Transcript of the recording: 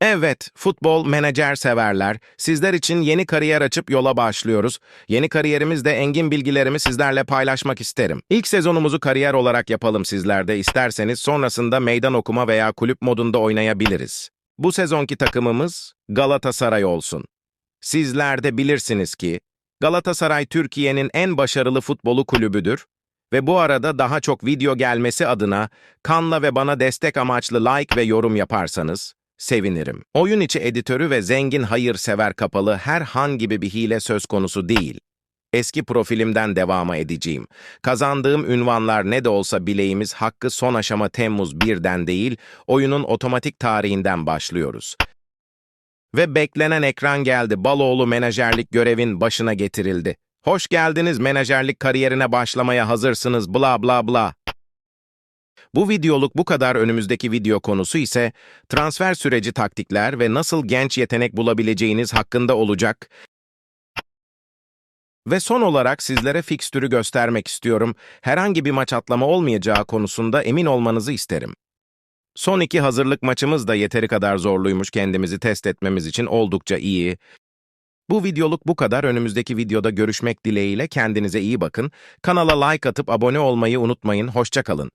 Evet, futbol menajer severler. Sizler için yeni kariyer açıp yola başlıyoruz. Yeni kariyerimizde engin bilgilerimi sizlerle paylaşmak isterim. İlk sezonumuzu kariyer olarak yapalım sizlerde isterseniz sonrasında meydan okuma veya kulüp modunda oynayabiliriz. Bu sezonki takımımız Galatasaray olsun. Sizler de bilirsiniz ki Galatasaray Türkiye'nin en başarılı futbolu kulübüdür ve bu arada daha çok video gelmesi adına kanla ve bana destek amaçlı like ve yorum yaparsanız sevinirim. Oyun içi editörü ve zengin hayırsever kapalı her han gibi bir hile söz konusu değil. Eski profilimden devama edeceğim. Kazandığım ünvanlar ne de olsa bileğimiz hakkı son aşama Temmuz 1'den değil, oyunun otomatik tarihinden başlıyoruz. Ve beklenen ekran geldi. Baloğlu menajerlik görevin başına getirildi. Hoş geldiniz menajerlik kariyerine başlamaya hazırsınız bla bla bla. Bu videoluk bu kadar önümüzdeki video konusu ise transfer süreci taktikler ve nasıl genç yetenek bulabileceğiniz hakkında olacak. Ve son olarak sizlere fikstürü göstermek istiyorum. Herhangi bir maç atlama olmayacağı konusunda emin olmanızı isterim. Son iki hazırlık maçımız da yeteri kadar zorluymuş kendimizi test etmemiz için oldukça iyi. Bu videoluk bu kadar. Önümüzdeki videoda görüşmek dileğiyle kendinize iyi bakın. Kanala like atıp abone olmayı unutmayın. Hoşça kalın.